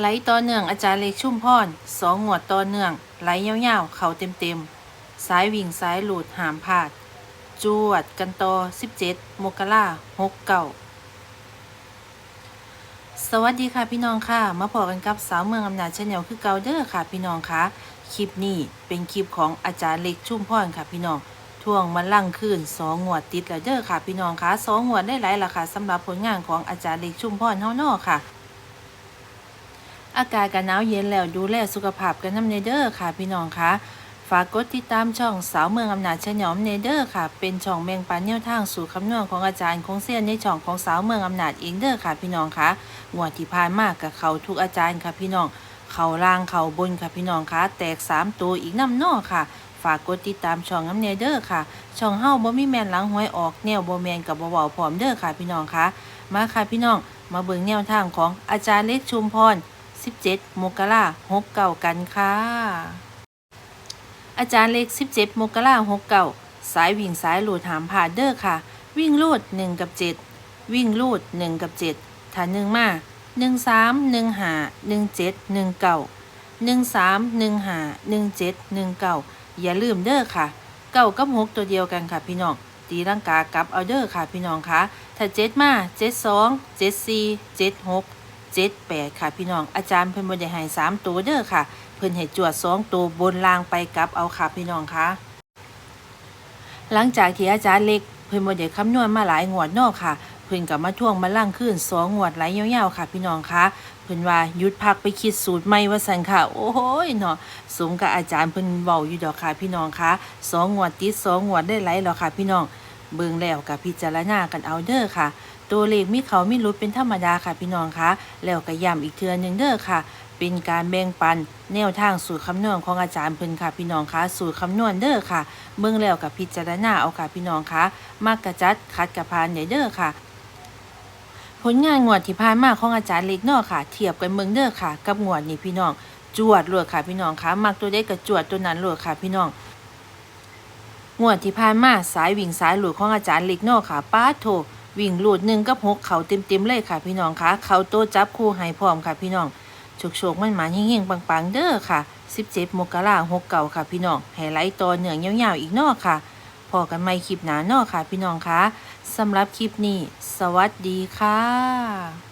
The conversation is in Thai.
ไหลต่อเนื่องอาจารย์เล็กชุ่มพรสองงวดต่อเนื่อง ไหลยาวๆ เข่าเต็มๆ สายวิ่งสายหลุดหามพาด จวดกันต่อ17มกราหกเก่าสวัสดีค่ะพี่น้องค่ะ มาพอกันกับสาวเมืองอำนาจชาแนลคือเกาเดอร์ค่ะ พี่น้องค่ะ คลิปนี้เป็นคลิปของอาจารย์เล็กชุ่มพรค่ะ พี่น้องท่วงมาลั่งคืนสองงวดติดแล้วเด้อค่ะ พี่น้องค่ะสองงวดได้หลายละค่ะสำหรับผลงานของอาจารย์เล็กชุ่มพรเฮาเนอค่ะ อากาศกันหนาวเย็นแล้วดูแลสุขภาพกันน้ำเนเดอร์ค่ะพี่น้องคะฝากกดติดตามช่องสาวเมืองอำนาจชยอมเนเดอร์ค่ะ เป็นช่องแบ่งปันแนวทางสู่คำนวณของอาจารย์คงเซียนในช่องของสาวเมืองอำนาจเองเด้อค่ะ พี่น้องค่ะงวดที่ผ่านมากกับเขาทุกอาจารย์ค่ะพี่น้อง เขาล่างเขาบนค่ะพี่น้องคะแตกสามตัวอีกน้ำนอค่ะฝากกดติดตามช่องน้ำเนเดอร์ค่ะ ช่องเฮาบ่มีแมนหลังหวยออกแนวบ่แมนกับบ่เว้าพร้อมเด้อค่ะพี่น้องคะมาค่ะพี่น้องมาเบิ่งแนวทางของอาจารย์เล็กชุมพร 17มกราหกเก่ากันค่ะ อาจารย์เล็ก17มกราหกเก่าสายวิ่งสายหลุดหามผ่าเด้อค่ะ วิ่งลูด1กับ 7 วิ่งลูด1กับ 7ถ้า1มา1 3 1 5 1 7 1เก่า1 3 1 5 1 7 1เก่าอย่าลืมเด้อค่ะเก่ากับหกตัวเดียวกันค่ะพี่น้องตีร่างกากลับเอาเด้อค่ะพี่น้องคะถ้าเจ็ดมาเจ็ดสองเจ็ดสี่เจ็ดหก เจ็ดแปดค่ะ พี่น้องอาจารย์เพิ่นบ่ได้ให้สามตัวเด้อค่ะ เพิ่นให้จวดสองตัวบนล่างไปกลับเอาค่ะพี่น้องค่ะหลังจากที่อาจารย์เล็กเพิ่นบ่ได้คำนวณมาหลายงวดนอกค่ะเพิ่นก็มาท่วงมาล่างขึ้นสองงวดไหลยาวๆค่ะ พี่น้องค่ะเพิ่นว่าหยุดพักไปคิดสูตรใหม่ว่าซั่นค่ะ โอ้ยเนาะสมกับอาจารย์เพิ่นเว้าอยู่ดอกค่ะ พี่น้องค่ะสองงวดติดสองงวดได้ไหลแล้วค่ะ พี่น้องเบิ่งแล้วกับพิจารณากันเอาเด้อค่ะ ตัวเลขมีเขามีรุดเป็นธรรมดาค่ะพี่น้องคะแล้วก็ย้ำอีกเทื่อหนึ่งเด้อค่ะ เป็นการแบ่งปันแนวทางสูตรคำนวณของอาจารย์เพิ่นค่ะพี่น้องคะสูตรคำนวณเด้อค่ะเบิ่งแล้วกับพิจารณาเอาค่ะพี่น้องคะมักกระจัดคัดกระพานเด้อเด้อค่ะผลงานงวดที่ผ่านมาของอาจารย์เล็กนาะค่ะ เทียบกันเบิ่งเด้อค่ะ กับงวดนี้พี่น้อง จวดรวดค่ะพี่น้องคะมักตัวใดก็จวดตัวนั้นรวดค่ะพี่น้องงวดที่ผ่านมาสายวิ่งสายหลุดของอาจารย์เล็กนอค่ะป้าโถ วิ่งหลุดหนึ่งกับหกเขาเต็มๆเลยค่ะ พี่น้องคะเขาโตจับคู่ให้พร้อมค่ะพี่น้องโชคโชคมันหมาเฮงๆปังๆเด้อค่ะ17มกราหกเก่าค่ะพี่น้องไฮไลท์ต่อเนื่องยาวๆอีกนอค่ะพอกันไม่คลิปหนานอค่ะพี่น้องคะสำหรับคลิปนี้ สวัสดีค่ะ